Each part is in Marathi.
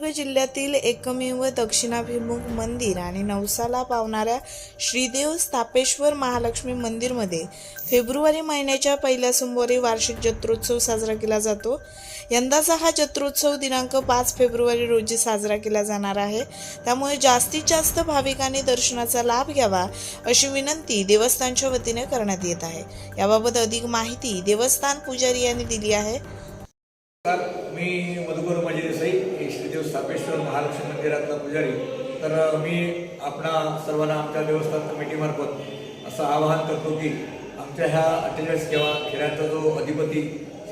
सिंधुदुर्ग जिल्ह्यातील एकमेव दक्षिणाभिमुख मंदिर आणि नवसाला पावणाऱ्या श्रीदेव स्थापेश्वर महालक्ष्मी मंदिरमध्ये फेब्रुवारी महिन्याच्या पहिल्या सोमवारी वार्षिक जत्रोत्सव साजरा केला जातो. यंदाचा हा जत्रोत्सव दिनांक पाच फेब्रुवारी रोजी साजरा केला जाणार आहे. त्यामुळे जास्तीत जास्त भाविकांनी दर्शनाचा लाभ घ्यावा अशी विनंती देवस्थानच्या वतीने करण्यात येत आहे. याबाबत अधिक माहिती देवस्थान पुजारी यांनी दिली आहे. मी मधुकर माझे देसाई श्रीदेव सापेश्वर महालक्ष्मी मंदिरातला पुजारी. तर मी आपणा सर्वांना आमच्या देवस्थान कमिटीमार्फत असं आवाहन करतो की आमच्या ह्या अठ्ठेचाळीस किंवा खेड्याचा जो अधिपती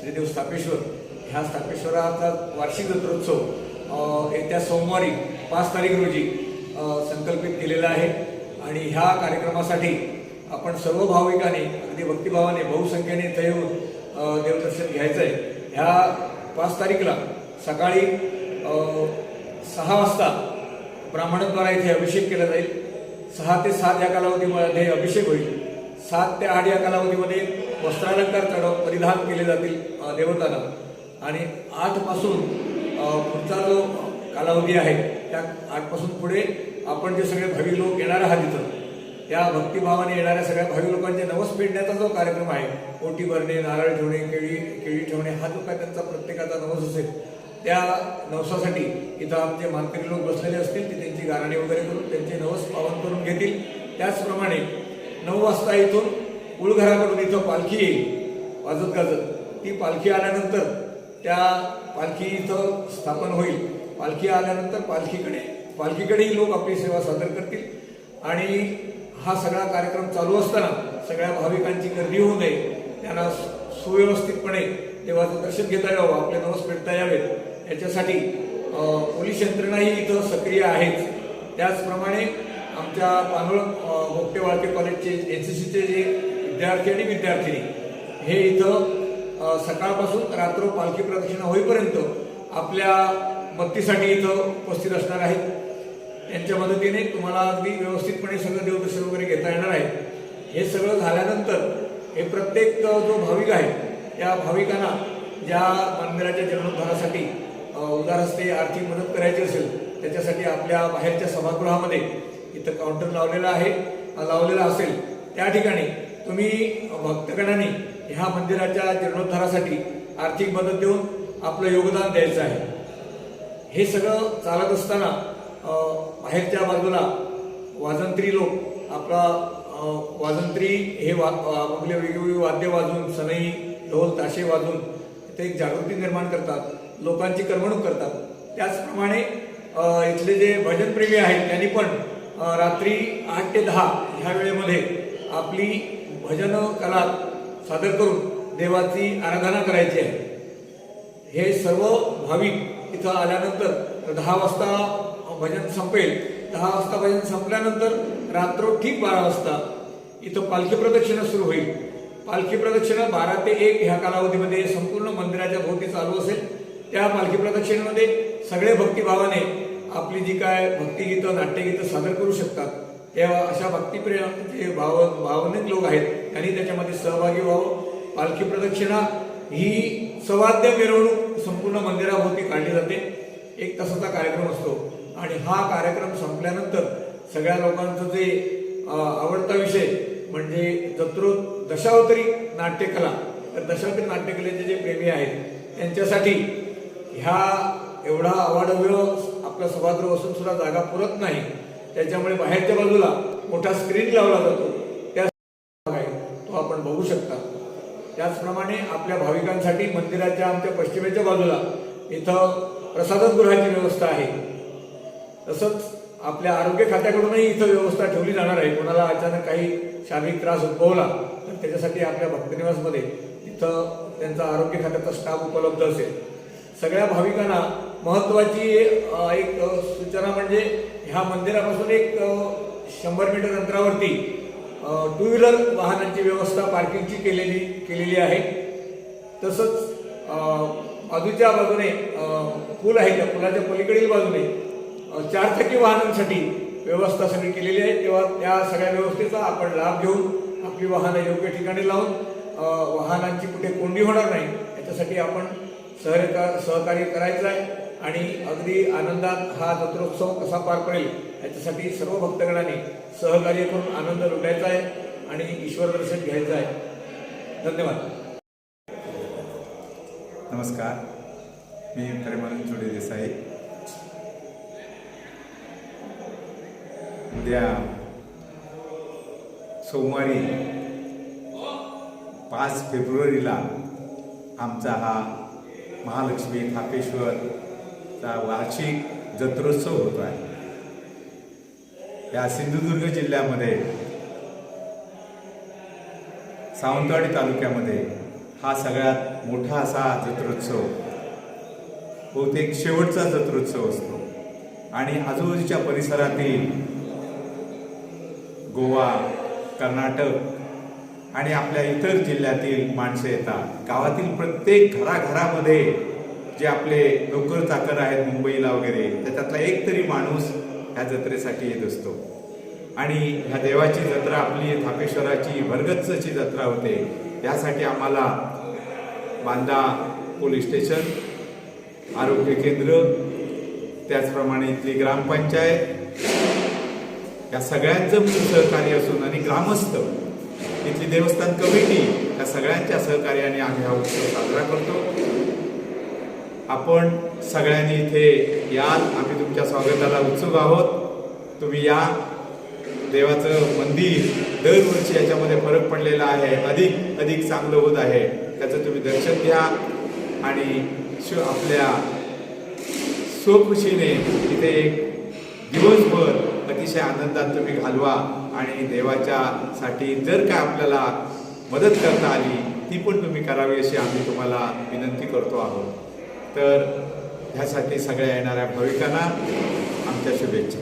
श्रीदेव स्थापेश्वर ह्या स्थापेश्वराचा वार्षिक जत्रोत्सव येत्या सोमवारी पाच तारीख रोजी संकल्पित केलेला आहे. आणि ह्या कार्यक्रमासाठी आपण सर्व भाविकांनी अगदी भक्तिभावाने बहुसंख्येने इथे येऊन देवदर्शन घ्यायचं आहे ह्या पाच तारीखला सकाळी सहा वाजता ब्राह्मणद्वारा इथे अभिषेक केला जाईल. सहा ते सात या कालावधीमध्ये अभिषेक होईल. सात ते आठ या कालावधीमध्ये वस्त्रालंकार चढव परिधान केले जातील देवताला देवतांना. आणि आठपासून पुढचा जो कालावधी आहे त्या आठपासून पुढे आपण जे सगळे भावी लोक येणार आहात तिथं या भक्तिभावाने येणाऱ्या सगळ्या भावी लोकांचे नवस पेटण्याचा जो कार्यक्रम आहे ओटी भरणे नारळ ठेवणे केळी केळी ठेवणे हा जो काय त्यांचा प्रत्येकाचा नवस असेल त्या नवसासाठी इथं आमचे मानकरी लोक बसलेले असतील ते त्यांची गाराणी वगैरे करून त्यांचे नवस पावन करून घेतील. त्याचप्रमाणे नऊ वाजता इथून कुळघराकडून इथं पालखी येईल वाजत गाजत. ती पालखी आल्यानंतर त्या पालखी इथं स्थापन होईल. पालखी आल्यानंतर पालखीकडे पालखीकडेही लोक आपली सेवा सादर करतील. आणि हा सगळा कार्यक्रम चालू असताना सगळ्या भाविकांची गर्दी होऊ नये. त्यांना सुव्यवस्थितपणे देवाचं दर्शन घेता यावं आपले नवस फेडता यावेत. याच्यासाठी पोलीस यंत्रणाही इथं सक्रिय आहेच त्याचप्रमाणे आमच्या पानोळ अं, वाळके कॉलेजचे एन सी सीचे जे विद्यार्थी आणि विद्यार्थिनी हे इथं सकाळपासून रात्र पालखी प्रदक्षिणा होईपर्यंत आपल्या मत्तीसाठी इथं उपस्थित असणार आहेत. त्यांच्या मदतीने तुम्हाला अगदी व्यवस्थितपणे सगळं देवदर्शन वगैरे घेता येणार आहे. हे सगळं झाल्यानंतर हे प्रत्येक जो भाविक आहे त्या भाविकांना ज्या मंदिराच्या जीर्णोद्धारासाठी अ, उदार हस्ते आर्थिक मदत करायची असेल त्याच्यासाठी आपल्या बाहेरच्या सभागृहामध्ये इथं काउंटर लावलेला आहे लावलेला असेल त्या ठिकाणी तुम्ही भक्तगणांनी ह्या मंदिराच्या जीर्णोद्धारासाठी आर्थिक मदत देऊन आपलं योगदान द्यायचं आहे. हे सगळं चालत असताना बाहेरच्या बाजूला वाजंत्री लोक आपला वाजंत्री हे वा आपले वेगवेगळी वाद्य वाजवून सनई ढोल ताशे वाजवून ते एक जागृती निर्माण करतात लोकांची करमणूक करतात. त्याचप्रमाणे इथले जे भजनप्रेमी आहेत त्यांनी पण रात्री आठ ते दहा ह्या वेळेमध्ये आपली भजन कला सादर करून देवाची आराधना करायची आहे. हे सर्व भाविक इथं आल्यानंतर दहा वाजता भजन संपेल. दहा वाजता भजन संपल्यानंतर रात्र ठीक बारा वाजता इथं पालखी प्रदक्षिणा सुरू होईल. पालखी प्रदक्षिणा बारा ते एक ह्या कालावधीमध्ये संपूर्ण मंदिराच्या भोवती चालू असेल. त्या पालखी प्रदक्षिणेमध्ये सगळे भक्तिभावाने आपली जी काय भक्तिगीतं नाट्यगीतं सादर करू शकतात. तेव्हा अशा भक्तिप्रिय जे भाव भावनिक लोक आहेत त्यांनी त्याच्यामध्ये सहभागी व्हावं. पालखी प्रदक्षिणा ही सवाद्य मिरवणूक संपूर्ण मंदिराभोवती काढली जाते. एक तासाचा कार्यक्रम असतो. आणि हा कार्यक्रम संपल्यानंतर सगळ्या लोकांचं जे आवडता विषय म्हणजे जत्रो दशावतरी नाट्यकला तर दशावतरी नाट्यकलेचे जे प्रेमी आहेत त्यांच्यासाठी ह्या एवढा अवाढव्य आपला सभागृह असून सुद्धा जागा पुरत नाही. त्याच्यामुळे बाहेरच्या बाजूला मोठा स्क्रीन लावला जातो. त्या भाग आहे तो आपण बघू शकता. त्याचप्रमाणे आपल्या भाविकांसाठी मंदिराच्या आमच्या पश्चिमेच्या बाजूला इथं प्रसादगृहाची व्यवस्था आहे. तसंच आपल्या आरोग्य खात्याकडूनही इथं व्यवस्था ठेवली जाणार आहे. कोणाला अचानक काही शारीरिक त्रास उद्भवला तर त्याच्यासाठी आपल्या भक्तनिवासमध्ये इथं त्यांचा आरोग्य खात्याचा स्टाफ उपलब्ध असेल. सगळ्या भाविकांना महत्वाची एक सूचना म्हणजे ह्या मंदिरापासून एक शंभर मीटर अंतरावरती टू व्हीलर वाहनांची व्यवस्था पार्किंगची केलेली केलेली आहे. तसंच बाजूच्या बाजूने पूल आहे त्या पुलाच्या पलीकडील बाजूने चारचाकी वाहनांसाठी व्यवस्था सगळी केलेली आहे. तेव्हा त्या सगळ्या व्यवस्थेचा आपण लाभ घेऊन आपली वाहनं योग्य ठिकाणी लावून वाहनांची कुठे कोंडी होणार नाही याच्यासाठी आपण सहकार्य सहकार्य करायचं आहे. आणि अगदी आनंदात हा जत्रोत्सव कसा पार पडेल याच्यासाठी सर्व भक्तगणांनी सहकार्य करून आनंद लुटायचा आहे आणि ईश्वर दर्शन घ्यायचं आहे. धन्यवाद. नमस्कार. मी प्रेमानंद जोडे देसाई. उद्या सोमवारी पाच फेब्रुवारीला आमचा हा महालक्ष्मी थापेश्वरचा वार्षिक जत्रोत्सव होतो आहे. या सिंधुदुर्ग जिल्ह्यामध्ये सावंतवाडी तालुक्यामध्ये हा सगळ्यात मोठा असा जत्रोत्सव बहुतेक शेवटचा जत्रोत्सव असतो. आणि आजूबाजूच्या परिसरातील गोवा कर्नाटक आणि आपल्या इतर जिल्ह्यातील माणसं येतात. गावातील प्रत्येक घराघरामध्ये जे आपले नोकर चाकर आहेत मुंबईला वगैरे त्याच्यातला एक तरी माणूस ह्या जत्रेसाठी येत असतो. आणि ह्या देवाची जत्रा आपली थापेश्वराची भरगच्चची जत्रा होते. यासाठी आम्हाला बांदा पोलीस स्टेशन आरोग्य केंद्र त्याचप्रमाणे इथली ग्रामपंचायत या सगळ्यांचं मिळून सहकार्य असून आणि ग्रामस्थ इथली देवस्थान कमिटी या सगळ्यांच्या सहकार्याने आम्ही हा उत्सव साजरा करतो. आपण सगळ्यांनी इथे याल आम्ही तुमच्या स्वागताला उत्सुक आहोत. तुम्ही या. देवाचं मंदिर दरवर्षी याच्यामध्ये फरक पडलेला आहे अधिक अधिक चांगलं होत आहे त्याचं तुम्ही दर्शन घ्या. आणि शिव आपल्या स्वखुशीने इथे एक दिवसभर अतिशय आनंदात तुम्ही घालवा आणि देवाच्या साठी जर काय आपल्याला मदत करता आली ती पण तुम्ही करावी अशी आम्ही तुम्हाला विनंती करतो आहोत. तर ह्यासाठी सगळ्या येणाऱ्या भाविकांना आमच्या शुभेच्छा.